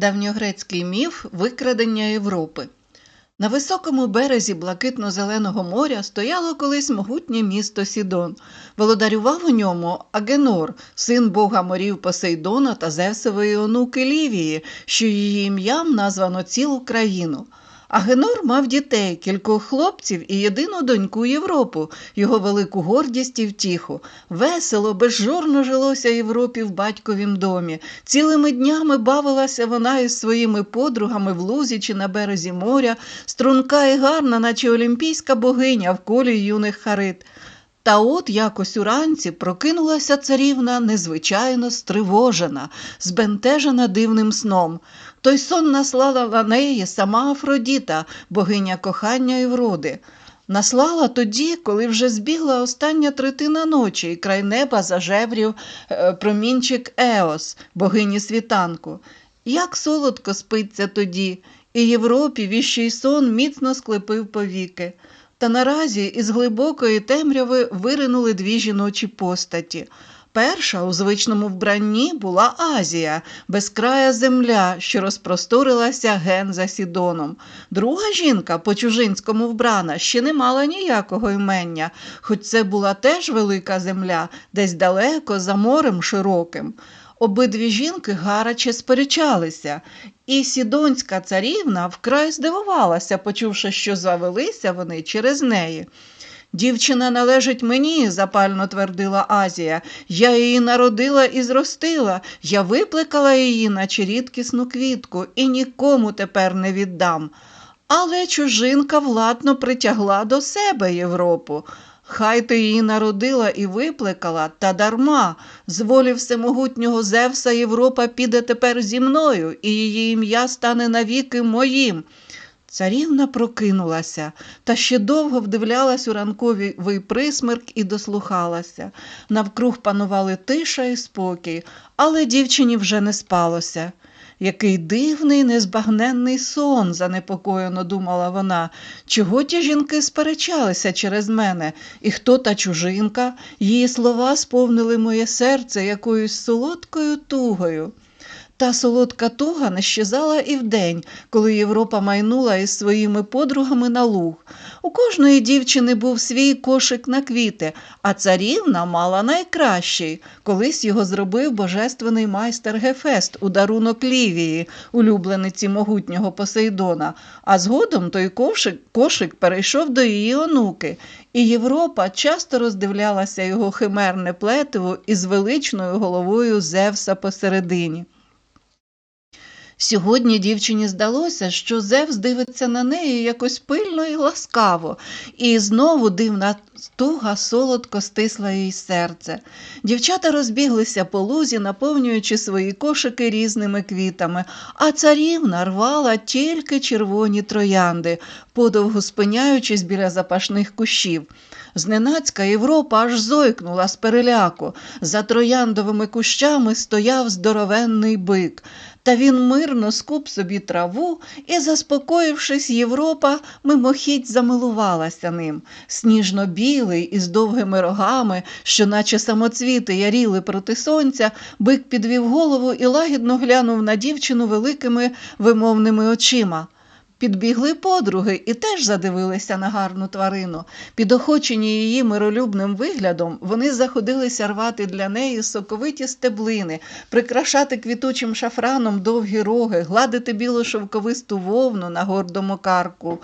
Давньогрецький міф викрадення Європи. На високому березі блакитно-зеленого моря стояло колись могутнє місто Сідон. Володарював у ньому Агенор, син бога морів Посейдона та Зевсової онуки Лівії, що її ім'ям названо цілу країну. Агенор мав дітей, кількох хлопців і єдину доньку Європу, його велику гордість і втіху. Весело, безжорно жилося Європі в батьковім домі. Цілими днями бавилася вона із своїми подругами в лузі чи на березі моря, струнка і гарна, наче олімпійська богиня в колі юних харит. Та от якось уранці прокинулася царівна незвичайно стривожена, збентежена дивним сном. Той сон наслала на неї сама Афродіта, богиня кохання і вроди. Наслала тоді, коли вже збігла остання третина ночі, і край неба зажеврів е, промінчик Еос, богині світанку. Як солодко спиться тоді, і Європі віщий сон міцно склепив повіки. Та наразі із глибокої темряви виринули дві жіночі постаті. Перша у звичному вбранні була Азія, безкрая земля, що розпросторилася ген за Сідоном. Друга жінка, по чужинському вбрана, ще не мала ніякого імення, хоч це була теж велика земля, десь далеко за морем широким. Обидві жінки гаряче сперечалися, і сідонська царівна вкрай здивувалася, почувши, що завелися вони через неї. Дівчина належить мені, запально твердила Азія. Я її народила і зростила, я виплекала її, наче рідкісну квітку, і нікому тепер не віддам. Але чужинка владно притягла до себе Європу. Хай ти її народила і виплекала, та дарма. З волі всемогутнього Зевса Європа піде тепер зі мною, і її ім'я стане навіки моїм. Царівна прокинулася та ще довго вдивлялась у ранковий присмерк і дослухалася. Навкруг панували тиша і спокій, але дівчині вже не спалося. Який дивний, незбагненний сон, занепокоєно думала вона. Чого ті жінки сперечалися через мене, і хто та чужинка? Її слова сповнили моє серце якоюсь солодкою тугою. Та солодка туга не щезала і вдень, коли Європа майнула із своїми подругами на луг. У кожної дівчини був свій кошик на квіти, а царівна мала найкращий. Колись його зробив божественний майстер Гефест у дарунок Лівії, улюблениці могутнього Посейдона. А згодом той кошик, кошик перейшов до її онуки, і Європа часто роздивлялася його химерне плетиво із величною головою Зевса посередині. Сьогодні дівчині здалося, що Зевс дивиться на неї якось пильно і ласкаво, і знову дивна туга солодко стисла їй серце. Дівчата розбіглися по лузі, наповнюючи свої кошики різними квітами, а царівна рвала тільки червоні троянди, подовгу спиняючись біля запашних кущів. Зненацька Європа аж зойкнула з переляку. За трояндовими кущами стояв здоровенний бик. Та він мирно скуп собі траву і, заспокоївшись, Європа мимохідь замилувалася ним. Сніжно-білий із довгими рогами, що наче самоцвіти яріли проти сонця, бик підвів голову і лагідно глянув на дівчину великими вимовними очима. Підбігли подруги і теж задивилися на гарну тварину. Підохочені її миролюбним виглядом, вони заходилися рвати для неї соковиті стеблини, прикрашати квітучим шафраном довгі роги, гладити білу шовковисту вовну на гордому карку.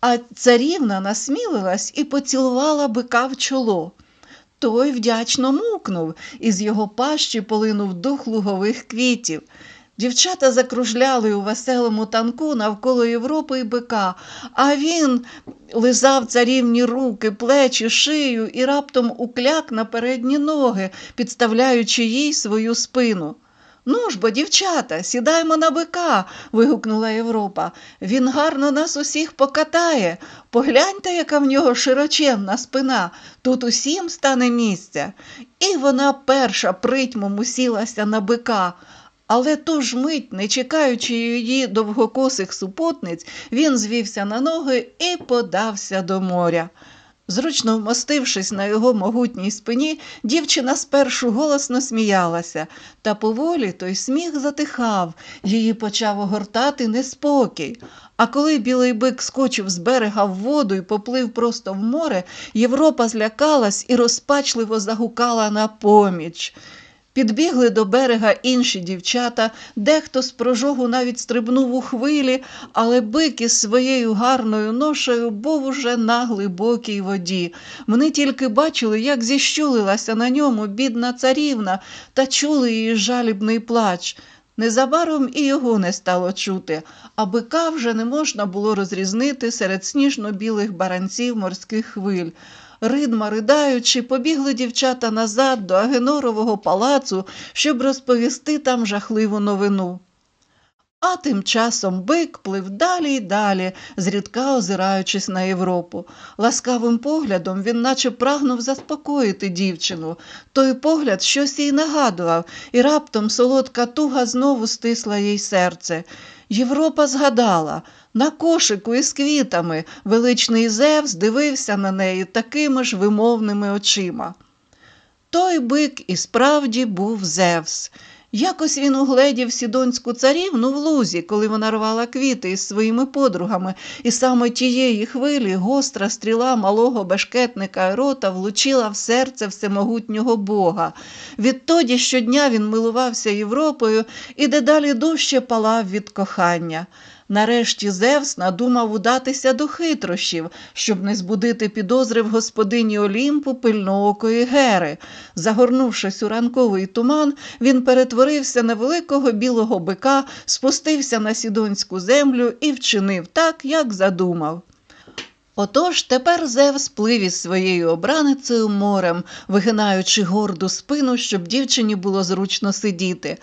А царівна насмілилась і поцілувала бика в чоло. Той вдячно мукнув, і з його пащі полинув дух лугових квітів. Дівчата закружляли у веселому танку навколо Європи і бика, а він лизав царівні руки, плечі, шию і раптом укляк на передні ноги, підставляючи їй свою спину. Ну ж бо, дівчата, сідаймо на бика. вигукнула Європа. Він гарно нас усіх покатає. Погляньте, яка в нього широченна спина. Тут усім стане місця. І вона перша притьмом усілася на бика. Але ту ж мить, не чекаючи її довгокосих супутниць, він звівся на ноги і подався до моря. Зручно вмостившись на його могутній спині, дівчина спершу голосно сміялася, та поволі той сміх затихав, її почав огортати неспокій. А коли білий бик скочив з берега в воду і поплив просто в море, Європа злякалась і розпачливо загукала на поміч. Підбігли до берега інші дівчата, дехто з прожогу навіть стрибнув у хвилі, але бик із своєю гарною ношею був уже на глибокій воді. Вони тільки бачили, як зіщулилася на ньому бідна царівна, та чули її жалібний плач. Незабаром і його не стало чути, а бика вже не можна було розрізнити серед сніжно-білих баранців морських хвиль. Ридма, riдаючи, побігли дівчата назад до Агенорового палацу, щоб розповісти там жахливу новину. А тим часом бик плив далі й далі, зрідка озираючись на Європу. Ласкавим поглядом він наче прагнув заспокоїти дівчину. Той погляд щось їй нагадував, і раптом солодка туга знову стисла їй серце. Європа згадала. На кошику із квітами величний Зевс дивився на неї такими ж вимовними очима. Той бик і справді був Зевс. Якось він угледів сідонську царівну в лузі, коли вона рвала квіти із своїми подругами, і саме тієї хвилі гостра стріла малого бешкетника Ерота влучила в серце всемогутнього бога. Відтоді щодня він милувався Європою і дедалі дужче палав від кохання. Нарешті Зевс надумав удатися до хитрощів, щоб не збудити підозри в господині Олімпу пильноокої Гери. Загорнувшись у ранковий туман, він перетворився на великого білого бика, спустився на сідонську землю і вчинив так, як задумав. Отож тепер Зевс плив із своєю обраницею морем, вигинаючи горду спину, щоб дівчині було зручно сидіти.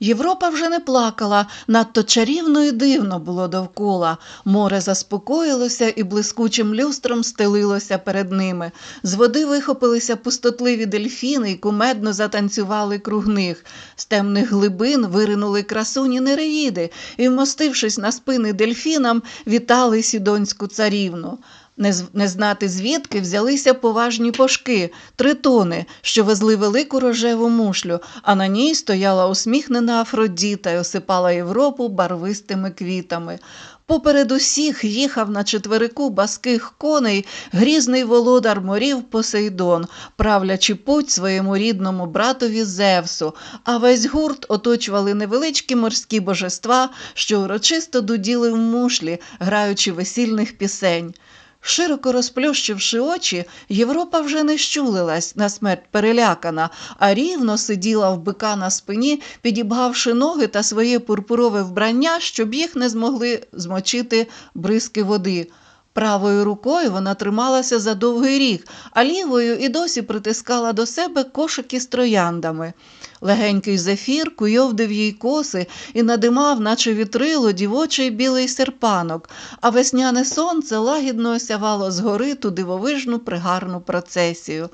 Європа вже не плакала, надто чарівно і дивно було довкола. Море заспокоїлося і блискучим люстром стелилося перед ними. З води вихопилися пустотливі дельфіни і кумедно затанцювали круг них. З темних глибин виринули красуні нереїди і, вмостившись на спини дельфінам, вітали сідонську царівну. Не, знати звідки взялися поважні пошки, тритони, що везли велику рожеву мушлю, а на ній стояла усміхнена Афродіта й осипала Європу барвистими квітами. Поперед усіх їхав на четверику баских коней грізний володар морів Посейдон, правлячи путь своєму рідному братові Зевсу, а весь гурт оточували невеличкі морські божества, що урочисто дуділи в мушлі, граючи весільних пісень. Широко розплющивши очі, Європа вже не щулилась на смерть перелякана, а рівно сиділа в бика на спині, підібгавши ноги та своє пурпурове вбрання, щоб їх не змогли змочити бризки води. Правою рукою вона трималася за довгий ріг, а лівою і досі притискала до себе кошики з трояндами. Легенький зефір куйовдив їй коси і надимав, наче вітрило, дівочий білий серпанок, а весняне сонце лагідно осявало згори ту дивовижну пригарну процесію.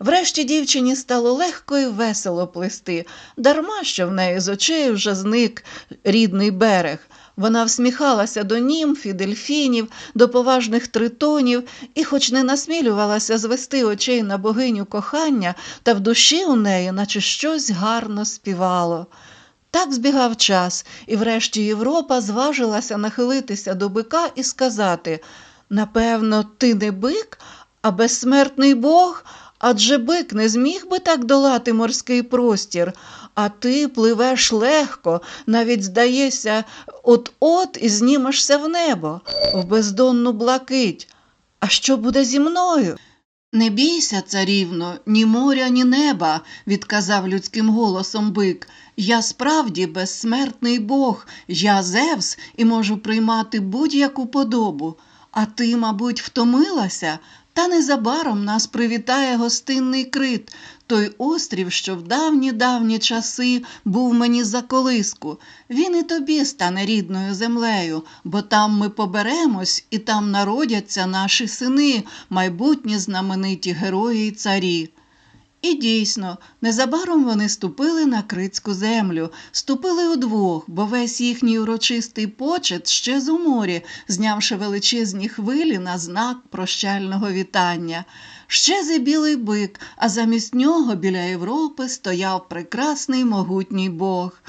Врешті дівчині стало легко і весело плисти, дарма що в неї з очей вже зник рідний берег. Вона всміхалася до німф дельфінів, до поважних тритонів і, хоч не насмілювалася звести очей на богиню кохання, та в душі у неї, наче щось гарно співало. Так збігав час, і врешті Європа зважилася нахилитися до бика і сказати Напевно, ти не бик, а безсмертний Бог, адже бик не зміг би так долати морський простір, а ти пливеш легко, навіть здається, от-от і знімешся в небо, в бездонну блакить. А що буде зі мною? Не бійся, царівно, ні моря, ні неба, відказав людським голосом бик. Я справді безсмертний Бог, я Зевс і можу приймати будь-яку подобу. А ти, мабуть, втомилася, та незабаром нас привітає гостинний крит, той острів, що в давні давні часи був мені за колиску. Він і тобі стане рідною землею, бо там ми поберемось, і там народяться наші сини, майбутні знамениті герої й царі. І дійсно, незабаром вони ступили на крицьку землю, ступили удвох, бо весь їхній урочистий почет щез у морі, знявши величезні хвилі на знак прощального вітання. Ще і білий бик, а замість нього біля Європи стояв прекрасний могутній Бог.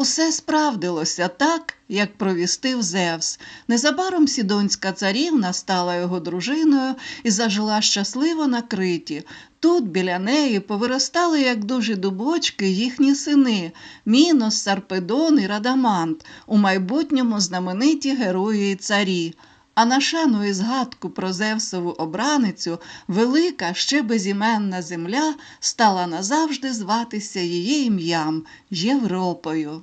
Усе справдилося так, як провістив Зевс. Незабаром сідонська царівна стала його дружиною і зажила щасливо на криті. Тут біля неї повиростали, як дужі дубочки, їхні сини Мінос, Сарпедон і Радамант, у майбутньому знамениті герої і царі. А на шану і згадку про Зевсову обраницю велика, ще безіменна земля стала назавжди зватися її ім'ям Європою.